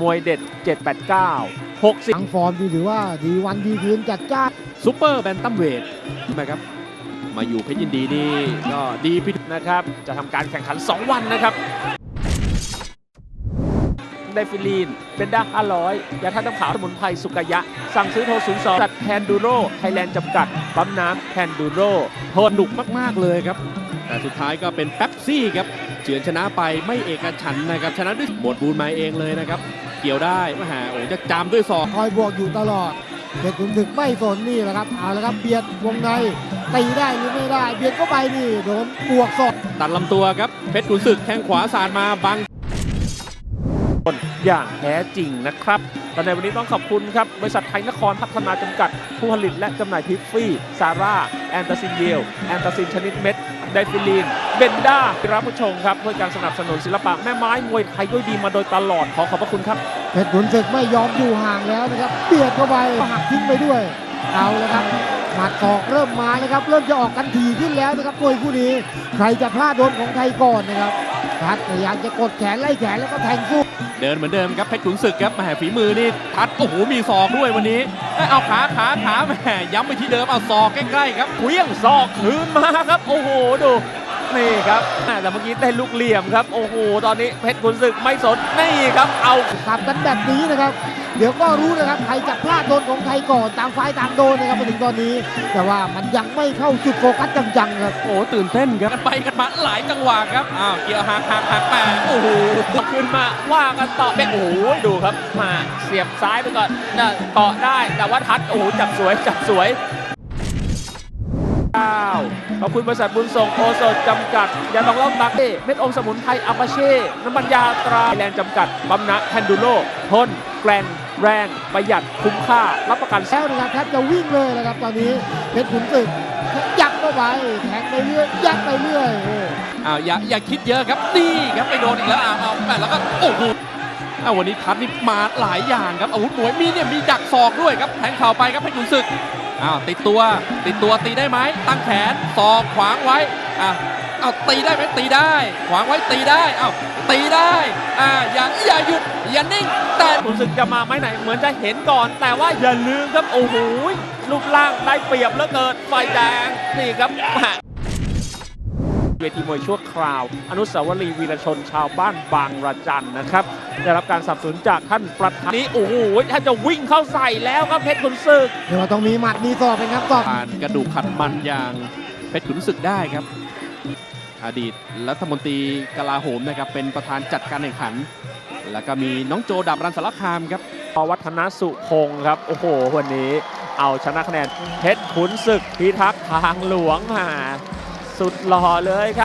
มวยเด็ด 789 60 ทางฟอร์มดีถือว่าดีวันดีคืนจัดจ้านซูเปอร์แบนตัมเวทนะครับ มาอยู่เพชรยินดีนี่ก็ดีพิษนะครับ จะทำการแข่งขัน 2 วันนะครับ ไดฟิลีน เป็นด้า500 ยาท่าตุน้ำขาวสมุนไพรสุกายะ สั่งซื้อโทร 02จัดแพนดูโรไทยแลนด์จำกัด ปั๊มน้ำแพนดูโรโทนดุกมาก ๆ เลยครับ แต่สุดท้ายก็เป็นแป๊บซี่ครับเฉือนชนะไปไม่เอกฉันท์นะครับ ชนะด้วยหมดบูนมาเองเลยนะครับ เกี่ยวได้มาหาโอ้จะจามด้วยศอกคอยบวกอยู่ตลอดเพชรขุนศึกไม่สนนี่แหละครับเอาละครับเบียดวงในตีได้หรือไม่ได้ เบียดเข้าไปนี่โดนบวกสอดตัดลำตัวครับเพชรขุนศึกแข้งขวาสาดมาบังอย่างแท้จริงนะครับตอนในวันนี้ต้องขอบคุณครับ บริษัทไทยนครพัฒนาจำกัด ผู้ผลิตและจำหน่ายทิฟฟี่ ซาร่า แอนตาซินเยล แอนตาซินชนิดเม็ด ไดฟิลีน เบนด้ารับผู้ชมครับเพื่อการสนับสนุนศิลปะแม่ไม้มวยไทยด้วยดีมาโดยตลอดขอขอบพระคุณครับ เพชรขุนศึกไม่ยอมอยู่ห่างแล้วนะครับเบียดเข้าไปหักทิ้งไปด้วย เอาละครับหมัดออกเริ่มมาแล้วครับ เริ่มจะออกกันทีขึ้นแล้วนะครับมวยคู่นี้ ใครจะพลาดโดนของไทยก่อนนะครับ พัดพยายามจะกดแขนไล่แขนแล้วก็แทงสู้เดินเหมือนเดิมครับเพชรขุนศึกครับแหมฝีมือนี่ทัดโอ้โหมีศอกด้วยวันนี้เอ้ยเอาขาขาขาแหมย้ำไปที่เดิมเอาศอกใกล้ๆครับเคลี้ยงศอกคืนมาครับ โอ้โหดู นี่ครับแหม่แต่เมื่อกี้ได้ลูกเหลี่ยมครับ โอ้โห ตอนนี้เพชรขุนศึกไม่สน นี่ครับ เอาขับกันแบบนี้นะครับ เดี๋ยวก็รู้นะครับ ใครจะพลาดโดนของไทยก่อนต่างฝ่ายต่างโดนนะครับมาถึงตอนนี้ แต่ว่ามันยังไม่เข้าจุดโฟกัสจังๆครับ โอ้ตื่นเต้นครับไปกันมาหลายจังหวะครับ อ้าว เกี่ยวหักหักหักแปโอ้โห ขึ้นมาว่ากันต่อเด็กโอ้โห ดูครับ มาเสียบซ้ายไปก่อนน่ะเกาะได้ แต่ว่าทัด โอ้โห จับสวย จับสวย ขอบคุณบริษัทบุญส่งโอสถจำกัดยาดองเหล่าตักเอ้เม็ดอมสมุนไพรอาปาเช่น้ำมันยาตราแรงจำกัดบำนะแคนดูโลทนแกร่งแรงประหยัดคุ้มค่า รับประกันแล้วนะครับแทบจะวิ่งเลยนะครับตอนนี้เพชรขุนศึกยัดเข้าไปแทงไปเรื่อยยัดไปเรื่อยโอ้อ้าวอย่าอย่าคิดเยอะครับนี่ครับไปโดนอีกแล้วอ้าวอ้าวแม่แล้วก็โอ้โหอ้าววันนี้ทัดนี่มาหลายอย่างครับอาวุธมวยมีเนี่ยมีดักศอกด้วยครับแทงเข่าไปครับเพชรขุนศึก อ้าวติดตัวติดตัวตีได้ไหมตั้งแขนศอกขวางไว้อะเอาตีได้ไหมตีได้ ขวางไว้ตีได้เอาตีได้อ่าอย่าอย่าหยุดอย่านิ่ง แต่ขุนศึกจะมาไม่ไหนเหมือนจะเห็นก่อน แต่ว่าอย่าลืมครับโอ้โหรูปร่างได้เปรียบเหลือเกินไฟแดงนี่ครับ วทีมวยชั่วคราว อนุสาวรีย์วีรชนชาวบ้านบางระจันนะครับ ได้รับการสนับสนุนจากท่านประธานนี้โอ้โหถ้าจะวิ่งเข้าใส่แล้วครับเพชรขุนศึกเดี๋ยวเราต้องมีหมัดมีศอกเป็นครับศอกผ่านกระดูกขัดมันอย่างเพชรขุนศึกได้ครับ อดีตรัฐมนตรีกลาโหมนะครับเป็นประธานจัดการแข่งขัน แล้วก็มีน้องโจดับรันสารคามครับวัฒนสุพงศ์ครับ โอ้โห วันนี้เอาชนะคะแนนเพชรขุนศึกพิทักษ์ทางหลวงมา สุดหล่อเลยครับ